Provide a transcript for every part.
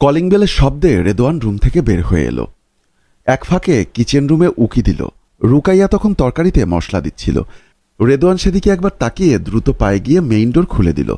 Calling বেলের শব্দে Redwan room থেকে বের হয়ে এলো। এক ফাঁকে কিচেন রুমে উকি দিল। রুকাইয়া তখন তরকারিতে মশলা দিচ্ছিল। রেদোয়ান সেদিকে একবার তাকিয়ে দ্রুত পায়ে গিয়ে মেইন ডোর খুলে দিল।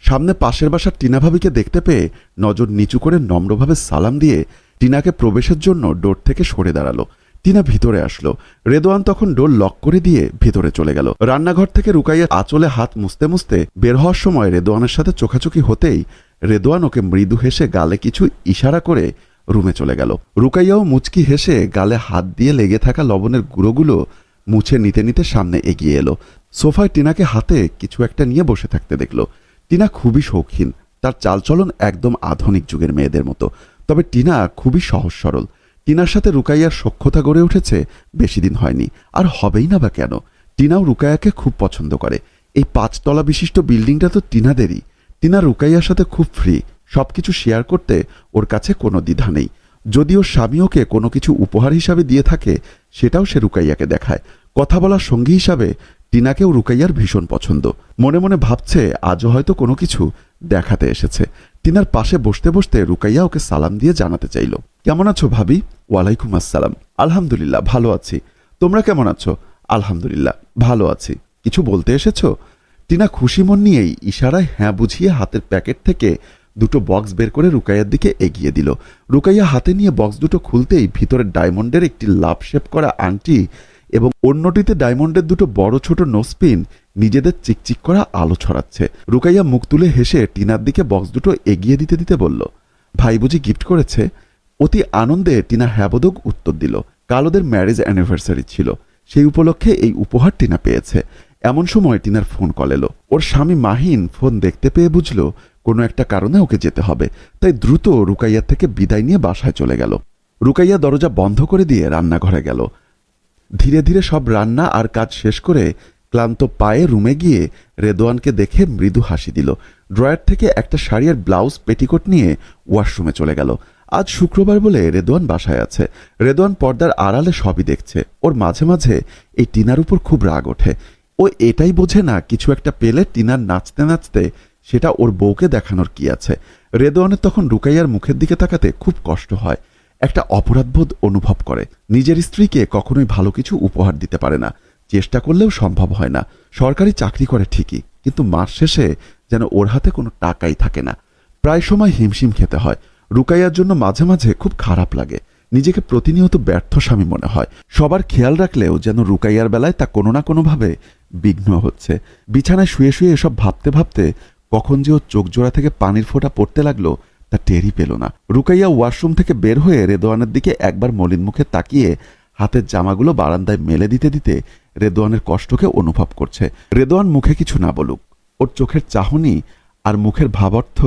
সামনে পাশের বাসার টিনা ভাবিকে দেখতে পেয়ে নজর নিচু করে নম্রভাবে সালাম দিয়ে টিনাকে প্রবেশের জন্য ডোর থেকে সরে দাঁড়াল। টিনা ভিতরে আসলো। রেদোয়ান তখন ডোর লক করে দিয়ে ভিতরে চলে গেল। রান্নাঘর থেকে রুকাইয়া আঁচলে হাত মুছতে মুছতে বের হওয়ার সময় রেদোয়ানের সাথে চোখাচোখি হতেই রেদোয়ান ওকে মৃদু হেসে গালে কিছু ইশারা করে রুমে চলে গেল। রুকাইয়াও মুচকি হেসে গালে হাত দিয়ে লেগে থাকা লবণের গুঁড়োগুলো মুছে নিতে নিতে সামনে এগিয়ে এলো। সোফায় টিনাকে হাতে কিছু একটা নিয়ে বসে থাকতে দেখল। টিনা খুবই শৌখিন, তার চালচলন একদম আধুনিক যুগের মেয়েদের মতো। তবে টিনা খুবই সহজ সরল। টিনার সাথে রুকাইয়ার সখ্যতা গড়ে উঠেছে বেশি দিন হয়নি, আর হবেই না বা কেন? টিনাও রুকাইয়াকে খুব পছন্দ করে। এই পাঁচতলা বিশিষ্ট বিল্ডিংটা তো টিনাদেরই। টিনা রুকাইয়ার সাথে খুব ফ্রি সবকিছু শেয়ার করতে ওর কাছে কোনো দ্বিধা নেই। যদিও স্বামী ওকে কোনো কিছু উপহার হিসাবে দিয়ে থাকে, সেটাও সে রুকাইয়াকে দেখায়। কথা বলার সঙ্গী হিসাবে টিনাকেও রুকাইয়ার ভীষণ পছন্দ। মনে মনে ভাবছে, আজও হয়তো কোনো কিছু দেখাতে এসেছে। টিনার পাশে বসতে বসতে রুকাইয়া ওকে সালাম দিয়ে জানাতে চাইল। কেমন আছো ভাবি? ওয়ালাইকুম আসসালাম। আলহামদুলিল্লাহ, ভালো আছি। তোমরা কেমন আছো? আলহামদুলিল্লাহ, ভালো আছি। কিছু বলতে এসেছ? টিনা খুশি মন নিয়েই ইশারায় হ্যাঁ বুঝিয়ে হাতের প্যাকেট থেকে দুটো বক্স বের করে রুকাইয়ার দিকে এগিয়ে দিল। রুকাইয়া হাতে নিয়ে বক্স দুটো খুলতেই ভিতরে ডায়মন্ডের একটি লাভ শেপ করা আংটি এবং অন্যটিতে ডায়মন্ডের দুটো বড় ছোট নোসপিন নিজেদের চিকচিক করা আলো ছড়াচ্ছে। রুকাইয়া মুখ তুলে হেসে টিনার দিকে বক্স দুটো এগিয়ে দিতে দিতে বলল, ভাই বুঝি গিফট করেছে? অতি আনন্দে টিনা হ্যাবোদক উত্তর দিল, কালোদের ম্যারেজ অ্যানিভার্সারি ছিল। সেই উপলক্ষে এই উপহার টিনা পেয়েছে। এমন সময় টিনার ফোন কল এলো। ওর স্বামী মাহিন ফোন দেখতে পেয়ে বুঝলো, কোনো একটা কারণে ওকে যেতে হবে। তাই দ্রুত রুকাইয়ার থেকে বিদায় নিয়ে বাসায় চলে গেল। রুকাইয়া দরজা বন্ধ করে দিয়ে রান্নাঘরে গেল। ধীরে ধীরে সব রান্না আর কাজ শেষ করে ক্লান্ত পায়ে রুমে গিয়ে রেদোয়ানকে দেখে মৃদু হাসি দিল। ড্রয়ার থেকে একটা শাড়ির ব্লাউজ, পেটিকোট নিয়ে ওয়াশরুমে চলে গেল। আজ শুক্রবার বলে রেদোয়ান বাসায় আছে। রেদোয়ান পর্দার আড়ালে সবই দেখছে। ওর মাঝে মাঝে এই টিনার উপর খুব রাগ ওঠে। ও এটাই বোঝে না কিছু একটা পেলে টিনার নাচতে নাচতে সেটা ওর বউকে দেখানোর কি আছে। রেদোয়ানের তখন রুকাইয়ার মুখের দিকে তাকাতে খুব কষ্ট হয়। একটা অপরাধবোধ অনুভব করে। নিজের স্ত্রীকে কখনোই ভালো কিছু উপহার দিতে পারে না। চেষ্টা করলেও সম্ভব হয় না। সরকারি চাকরি করে ঠিকই, কিন্তু মাস শেষে যেন ওর হাতে কোনো টাকাই থাকে না। প্রায় সময় হিমশিম খেতে হয়। রুকাইয়ার জন্য মাঝে মাঝে খুব খারাপ লাগে। নিজেকে প্রতিনিয়ত ব্যর্থ স্বামী মনে হয়। সবার খেয়াল রাখলেও যেন রুকাইয়ার বেলায় তা কোনো না কোনোভাবে বিঘ্ন হচ্ছে। বিছানায় শুয়ে শুয়ে এসব ভাবতে ভাবতে কখন যে ও চোখ জোড়া থেকে পানির ফোঁটা পড়তে লাগল, তা টেরই পেল না। রুকাইয়া ওয়াশরুম থেকে বের হয়ে রেদোয়ানের দিকে একবার মলিন মুখে তাকিয়ে হাতের জামাগুলো বারান্দায় মেলে দিতে দিতে রেদোয়ানের কষ্টকে অনুভব করছে। রেদোয়ান মুখে কিছু না বলুক, ওর চোখের চাহনি আর মুখের ভাবার্থ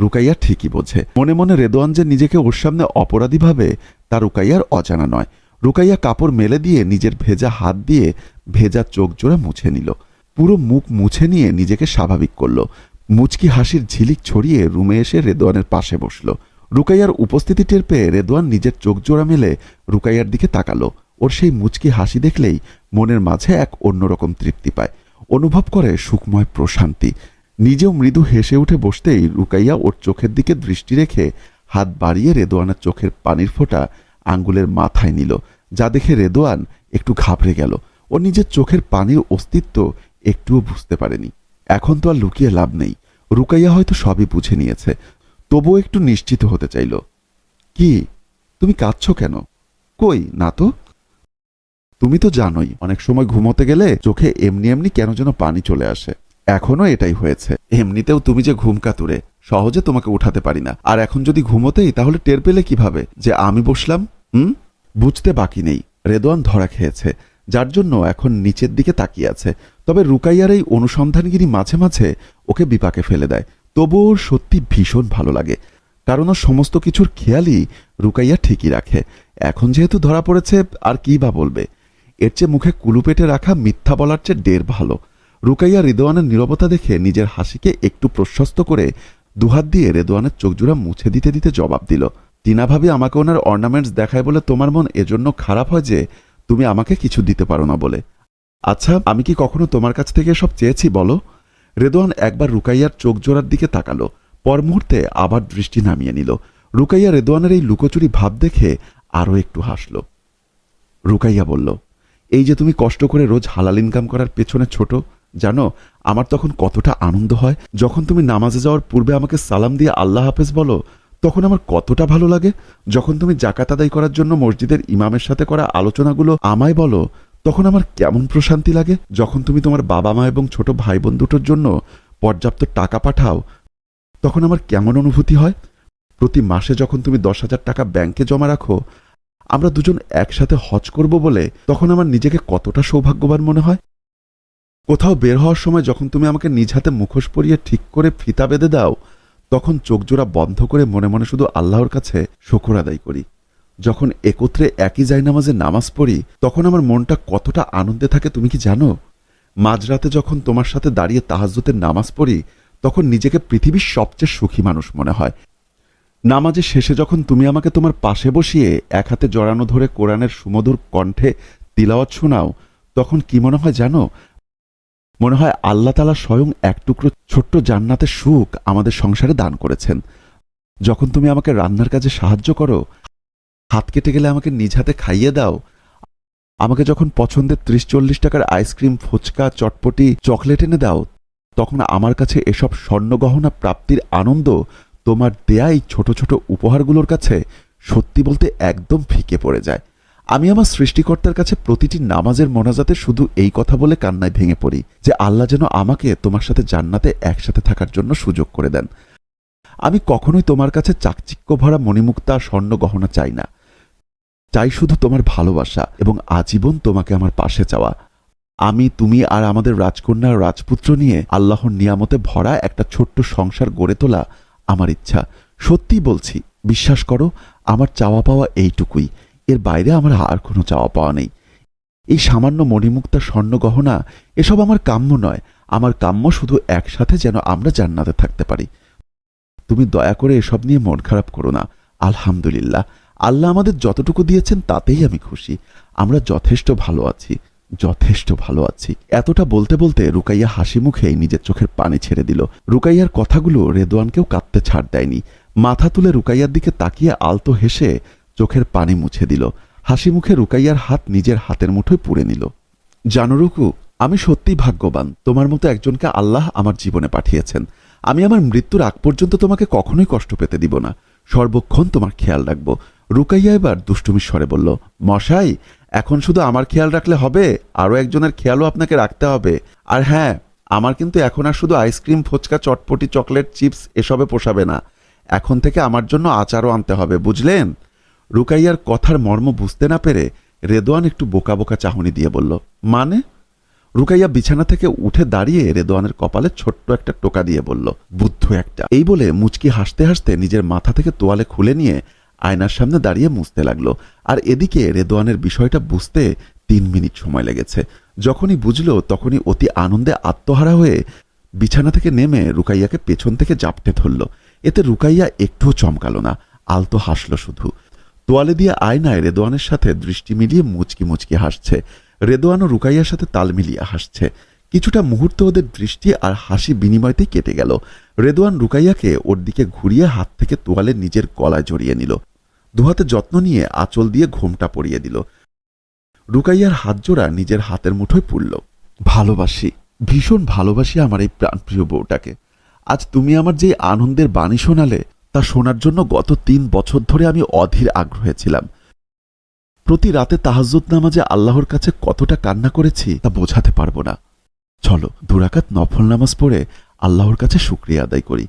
রুকাইয়া ঠিকই বোঝে। মনে মনে রেদোয়ান যে নিজেকে ওর সামনে অপরাধী ভাবে, তা রুকাইয়ার অজানা নয়। রুকাইয়া কাপড় মেলে দিয়ে নিজের ভেজা হাত দিয়ে ভেজা চোখ জোড়া মুছে নিল। পুরো মুখ মুছে নিয়ে নিজেকে স্বাভাবিক করল। মুচকি হাসির ঝিলিক ছড়িয়ে রুমে এসে রেদোয়ানের পাশে বসল। রুকাইয়ার উপস্থিতি টের পেয়ে রেদোয়ান নিজের চোখ জোড়া মেলে রুকাইয়ার দিকে তাকালো। ওর সেই মুচকি হাসি দেখলেই মনের মাঝে এক অন্যরকম তৃপ্তি পায়। অনুভব করে সুখময় প্রশান্তি। নিজেও মৃদু হেসে উঠে বসতেই রুকাইয়া ওর চোখের দিকে দৃষ্টি রেখে হাত বাড়িয়ে রেদোয়ানের চোখের পানির ফোঁটা আঙ্গুলের মাথায় নিল, যা দেখে রেদোয়ান একটু ঘাবড়ে গেল। ও নিজের চোখের পানির অস্তিত্ব একটুও বুঝতে পারেনি। এখন তো আর লুকিয়ে লাভ নেই। রুকাইয়া হয়তো সবই বুঝে নিয়েছে। তবুও একটু নিশ্চিত হতে চাইল। কি? তুমি কাঁদছ কেন? কই? না তো। তুমি তো জানোই, অনেক সময় ঘুমোতে গেলে চোখে এমনি এমনি কেন যেন পানি চলে আসে। এখনও এটাই হয়েছে। এমনিতেও তুমি যে ঘুম কাতুরে, সহজে তোমাকে উঠাতে পারি না। আর এখন যদি ঘুমোতেই, তাহলে টের পেলে কীভাবে? যে আমি বসলাম, হুম? বুঝতে বাকি নেই। রেদোয়ান ধরা খেয়েছে, যার জন্য এখন নিচের দিকে তাকিয়ে আছে। তবে রুকাইয়ার এই অনুসন্ধানগিরি মাঝে মাঝে ওকে বিপাকে ফেলে দেয়। তবুও সত্যি ভীষণ ভালো লাগে। কারণ ওর সমস্ত কিছুর খেয়ালই রুকাইয়া ঠিকই রাখে। এখন যেহেতু ধরা পড়েছে, আর কি বা বলবে? এর চেয়ে মুখে কুলুপেটে রাখা মিথ্যা বলার চেয়ে ডের ভালো। রুকাইয়া রেদোয়ানের নীরবতা দেখে নিজের হাসিকে একটু প্রশস্ত করে দুহাত দিয়ে রেদোয়ানের চোখজোড়া মুছে দিতে দিতে জবাব দিল, টিনা ভাবি আমাকে ওনার অর্নামেন্টস দেখায় বলে তোমার মন এজন্য খারাপ হয় যে তুমি আমাকে কিছু দিতে পারো না বলে। আচ্ছা আমি কি কখনো তোমার কাছ থেকে সব চেয়েছি বলো? রেদোয়ান একবার রুকাইয়ার চোখ জোড়ার দিকে তাকালো, পর মুহূর্তে আবার দৃষ্টি নামিয়ে নিল। রুকাইয়া রেদোয়ানের এই লুকোচুরি ভাব দেখে আরও একটু হাসল। রুকাইয়া বলল, এই যে তুমি কষ্ট করে রোজ হালাল ইনকাম করার পেছনে ছোট জানো, আমার তখন কতটা আনন্দ হয়, যখন তুমি নামাজে যাওয়ার পূর্বে আমাকে সালাম দিয়ে আল্লাহ হাফেজ বলো, তখন আমার কতটা ভালো লাগে। যখন তুমি জাকাত আদায় করার জন্য মসজিদের ইমামের সাথে করা আলোচনাগুলো আমায় বলো, তখন আমার কেমন প্রশান্তি লাগে। যখন তুমি তোমার বাবা মা এবং ছোট ভাই বোন দুটোর জন্য পর্যাপ্ত টাকা পাঠাও, তখন আমার কেমন অনুভূতি হয়। প্রতি মাসে যখন তুমি দশ হাজার টাকা ব্যাংকে জমা রাখো, আমরা দুজন একসাথে হজ করব বলে, তখন আমার নিজেকে কতটা সৌভাগ্যবান মনে হয়। কোথাও বের হওয়ার সময় যখন তুমি আমাকে নিজ হাতে মুখোশ পরিয়ে ঠিক করে ফিতা বেঁধে দাও, তখন চোখজোড়া বন্ধ করে মনে মনে শুধু আল্লাহর কাছে শকর আদায় করি। যখন একত্রে একই জায়নামাজে নামাজ পড়ি, তখন আমার মনটা কতটা আনন্দে থাকে তুমি কি জানো? মাঝরাতে যখন তোমার সাথে দাঁড়িয়ে তাহাজ্জুতের নামাজ পড়ি, তখন নিজেকে পৃথিবীর সবচেয়ে সুখী মানুষ মনে হয়। নামাজের শেষে যখন তুমি আমাকে তোমার পাশে বসিয়ে এক হাতে জড়ানো ধরে কোরআনের সুমধুর কণ্ঠে তিলাওয়াত শোনাও, তখন কি মনে হয় জানো? মনে হয় আল্লাহ তালা স্বয়ং এক টুকরো ছোট্ট জান্নাতের সুখ আমাদের সংসারে দান করেছেন। যখন তুমি আমাকে রান্নার কাজে সাহায্য করো, হাত কেটে গেলে আমাকে নিজ হাতে খাইয়ে দাও, আমাকে যখন পছন্দের ত্রিশ চল্লিশ টাকার আইসক্রিম, ফুচকা, চটপটি, চকলেট এনে দাও, তখন আমার কাছে এসব স্বর্ণগহনা প্রাপ্তির আনন্দ তোমার দেয়া এই ছোট ছোট উপহারগুলোর কাছে সত্যি বলতে একদম ফিকে পড়ে যায়। আমি আমার সৃষ্টিকর্তার কাছে প্রতিটি নামাজের মোনাজাতে শুধু এই কথা বলে কান্নায় ভেঙে পড়ি যে আল্লাহ যেন আমাকে তোমার সাথে জান্নাতে একসাথে থাকার জন্য সুযোগ করে দেন। আমি কখনোই তোমার কাছে চাকচিক্য ভরা মণিমুক্তা স্বর্ণ গহনা চাই না। চাই শুধু তোমার ভালোবাসা এবং আজীবন তোমাকে আমার পাশে চাওয়া। আমি, তুমি আর আমাদের রাজকন্যা রাজপুত্র নিয়ে আল্লাহর নিয়ামতে ভরা একটা ছোট্ট সংসার গড়ে তোলা আমার ইচ্ছা। সত্যি বলছি, বিশ্বাস করো, আমার চাওয়া পাওয়া এইটুকুই। এর বাইরে আমার আর কোনো চাওয়া পাওয়া নেই। এই সামান্য মণিমুক্তা স্বর্ণ গহনা এসব আমার কাম্য নয়। আমার কাম্য শুধু একসাথে যেন আমরা জান্নাতে থাকতে পারি। তুমি দয়া করে এসব নিয়ে মন খারাপ করো না। আলহামদুলিল্লাহ। আল্লাহ আমাদের যতটুকু দিয়েছেন তাতেই আমি খুশি। আমরা যথেষ্ট ভালো আছি। যথেষ্ট ভালো আছি। এতটা বলতে বলতে রুকাইয়া হাসি মুখেই নিজের চোখের পানি ছেড়ে দিল। রুকাইয়ার কথাগুলো রেদোয়ানকেও কাঁদতে ছাড় দেয়নি। মাথা তুলে রুকাইয়ার দিকে তাকিয়ে আলতো হেসে চোখের পানি মুছে দিল। হাসি মুখে রুকাইয়ার হাত নিজের হাতের মুঠোয় পুড়ে নিল। জানো রুকু, আমি সত্যিই ভাগ্যবান। তোমার মতো একজনকে আল্লাহ আমার জীবনে পাঠিয়েছেন। আমি আমার মৃত্যুর আগ পর্যন্ত তোমাকে কখনোই কষ্ট পেতে দিব না। সর্বক্ষণ তোমার খেয়াল রাখব। রুকাইয়া এবার দুষ্টুমির স্বরে বলল, মশাই, এখন শুধু আমার খেয়াল রাখলে হবে? আরও একজনের খেয়ালও আপনাকে রাখতে হবে। আর হ্যাঁ আমার কিন্তু এখন আর শুধু ice cream, fuchka, chotpoti, chocolate, chips এসবে পোষাবে না। এখন থেকে আমার জন্য আচারও আনতে হবে, বুঝলেন? রুকাইয়ার কথার মর্ম বুঝতে না পেরে রেদোয়ান একটু বোকা বোকা চাহনি দিয়ে বলল মানে? রুকাইয়া বিছানা থেকে উঠে দাঁড়িয়ে রেদোয়ানের কপালে ছোট্ট একটা টোকা দিয়ে বলল, বুদ্ধ একটা। এই বলে মুচকি হাসতে হাসতে নিজের মাথা থেকে তোয়ালে খুলে নিয়ে আয়নার সামনে দাঁড়িয়ে মুছতে লাগল। আর এদিকে রেদোয়ানের বিষয়টা বুঝতে তিন মিনিট সময় লেগেছে। যখনই বুঝল, তখনই অতি আনন্দে আত্মহারা হয়ে বিছানা থেকে নেমে রুকাইয়াকে পেছন থেকে জাপটে ধরল। এতে রুকাইয়া একটুও চমকালো না, আলতো হাসলো শুধু। তোয়ালে দিয়ে আয়নায় রেদোয়ানের সাথে দৃষ্টি মিলিয়ে মুচকি মুচকি হাসছে। রেদোয়ানও রুকাইয়ার সাথে তাল মিলিয়ে হাসছে। কিছুটা মুহূর্ত ওদের দৃষ্টি আর হাসি বিনিময়তেই কেটে গেল। রেদোয়ান রুকাইয়াকে ওর দিকে ঘুরিয়ে হাত থেকে তোয়ালে নিজের গলায় জড়িয়ে নিল। দুহাতে যত্ন নিয়ে আঁচল দিয়ে ঘোমটা পরিয়ে দিল। রুকাইয়ার হাত জোড়া নিজের হাতের মুঠোয় পুড়ল। ভালোবাসি, ভীষণ ভালোবাসি আমার এই প্রাণপ্রিয় বউটাকে। আজ তুমি আমার যে আনন্দের বাণী শোনালে তা শোনার জন্য গত তিন বছর ধরে আমি অধীর আগ্রহে ছিলাম। প্রতি রাতে তাহাজ্জুদ নামাজে আল্লাহর কাছে কতটা কান্না করেছি তা বোঝাতে পারব না। চলো দুরাকাত নফল নামাজ পড়ে আল্লাহর কাছে শুক্রিয়া আদায় করি।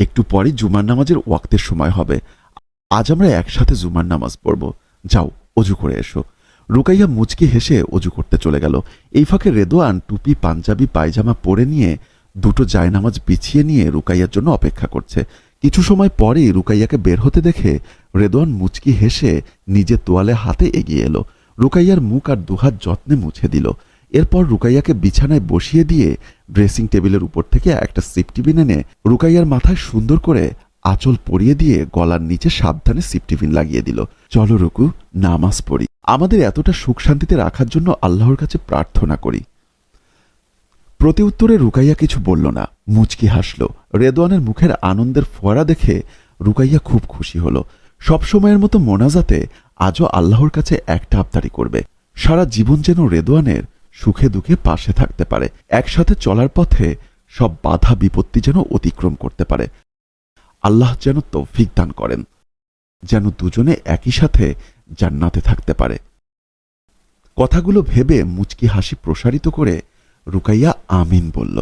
একটু পরে জুমার নামাজের ওয়াক্তের সময় হবে। আজ আমরা একসাথে জুমার নামাজ পড়ব। যাও, অজু করে এসো। রুকাইয়া মুচকি হেসে অজু করতে চলে গেল। এই ফাঁকে রেদোয়ান টুপি, পাঞ্জাবি, পায়জামা পরে নিয়ে দুটো জায়নামাজ বিছিয়ে নিয়ে রুকাইয়ার জন্য অপেক্ষা করছে। কিছু সময় পরেই রুকাইয়াকে বের হতে দেখে রেদোয়ান মুচকি হেসে নিজের তোয়ালে হাতে এগিয়ে এলো। রুকাইয়ার মুখ আর দুহাত যত্নে মুছে দিল। এরপর রুকাইয়াকে বিছানায় বসিয়ে দিয়ে ড্রেসিং টেবিলের উপর থেকে একটা সিপটিবিন এনে রুকাইয়ার মাথায় সুন্দর করে আঁচল পরিয়ে দিয়ে গলার নিচে সাবধানে সিপটিবিন লাগিয়ে দিল। চলো রুকু, নামাজ পড়ি। আমাদের এতটা সুখ শান্তিতে রাখার জন্য আল্লাহর কাছে প্রার্থনা করি। প্রতি উত্তরে রুকাইয়া কিছু বলল না। মুচকি হাসল। রেদওয়ানের মুখের আনন্দের ফোয়ারা দেখে রুকাইয়া খুব খুশি হল। সবসময়ের মতো মোনাজাতে আজও আল্লাহর কাছে একটা আবদারি করবে। সারা জীবন যেন রেদওয়ানের সুখে দুঃখে পাশে থাকতে পারে। একসাথে চলার পথে সব বাধা বিপত্তি যেন অতিক্রম করতে পারে। আল্লাহ যেন তৌফিক দান করেন, যেন দুজনে একই সাথে জান্নাতে থাকতে পারে। কথাগুলো ভেবে মুচকি হাসি প্রসারিত করে রুকাইয়া আমিন বলল।